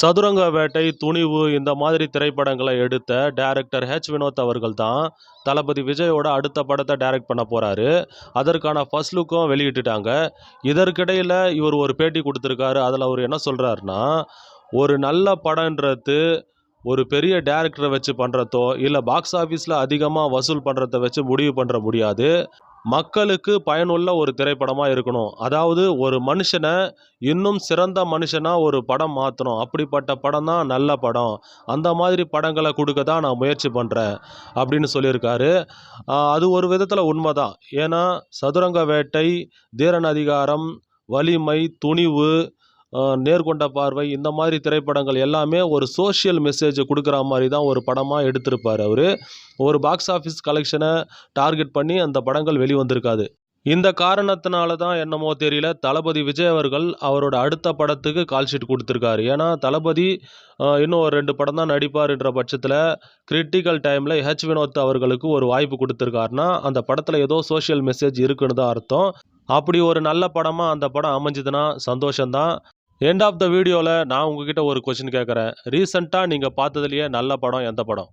சதுரங்க வேட்டை துணிவு இந்த மாதிரி திரைப்படங்களை எடுத்த டேரக்டர் ஹெச் வினோத் அவர்கள் தான் தளபதி விஜயோட அடுத்த படத்தை டைரக்ட் பண்ண போகிறாரு அதற்கான ஃபர்ஸ்ட் லுக்கும் வெளியிட்டுட்டாங்க. இதற்கிடையில் இவர் ஒரு பேட்டி கொடுத்துருக்காரு. அதில் அவர் என்ன சொல்கிறாருன்னா ஒரு நல்ல படன்றது ஒரு பெரிய டேரக்டரை வச்சு பண்ணுறதோ இல்லை பாக்ஸ் ஆஃபீஸில் அதிகமாக வசூல் பண்ணுறத வச்சு முடிவு பண்ணுற முடியாது. மக்களுக்கு பயனுள்ள ஒரு திரைப்படமாக இருக்கணும். அதாவது ஒரு மனுஷனை இன்னும் சிறந்த மனுஷனாக ஒரு படம் மாற்றணும் அப்படிப்பட்ட படம் தான் நல்ல படம். அந்த மாதிரி படங்களை கொடுக்க தான் நான் முயற்சி பண்ணுறேன் அப்படின்னு சொல்லியிருக்காரு. அது ஒரு விதத்தில் உண்மை தான் ஏன்னா சதுரங்க வேட்டை தீரன் அதிகாரம் வலிமை துணிவு நேர்கொண்ட பார்வை இந்த மாதிரி திரைப்படங்கள் எல்லாமே ஒரு சோஷியல் மெசேஜ் கொடுக்குற மாதிரி தான் ஒரு படமாக எடுத்திருப்பார் அவர். ஒரு பாக்ஸ் ஆஃபீஸ் கலெக்ஷனை டார்கெட் பண்ணி அந்த படங்கள் வெளிவந்திருக்காது. இந்த காரணத்தினால தான் என்னமோ தெரியல தளபதி விஜய் அவர்கள் அவரோட அடுத்த படத்துக்கு கால் ஷீட் கொடுத்துருக்காரு. ஏன்னா தளபதி இன்னும் ஒரு ரெண்டு படம் தான் நடிப்பார்ன்ற பட்சத்தில் கிரிட்டிக்கல் டைமில் ஹெச் வினோத் அவர்களுக்கு ஒரு வாய்ப்பு கொடுத்துருக்காருன்னா அந்த படத்தில் ஏதோ சோஷியல் மெசேஜ் இருக்குன்னு தான் அர்த்தம். அப்படி ஒரு நல்ல படமாக அந்த படம் அமைஞ்சதுன்னா சந்தோஷம்தான். எண்ட் ஆஃப் த வீடியோவில் நான் உங்ககிட்ட ஒரு கொஷின் கேட்குறேன் ரீசெண்டாக நீங்கள் பார்த்ததுலையே நல்ல படம் எந்த படம்?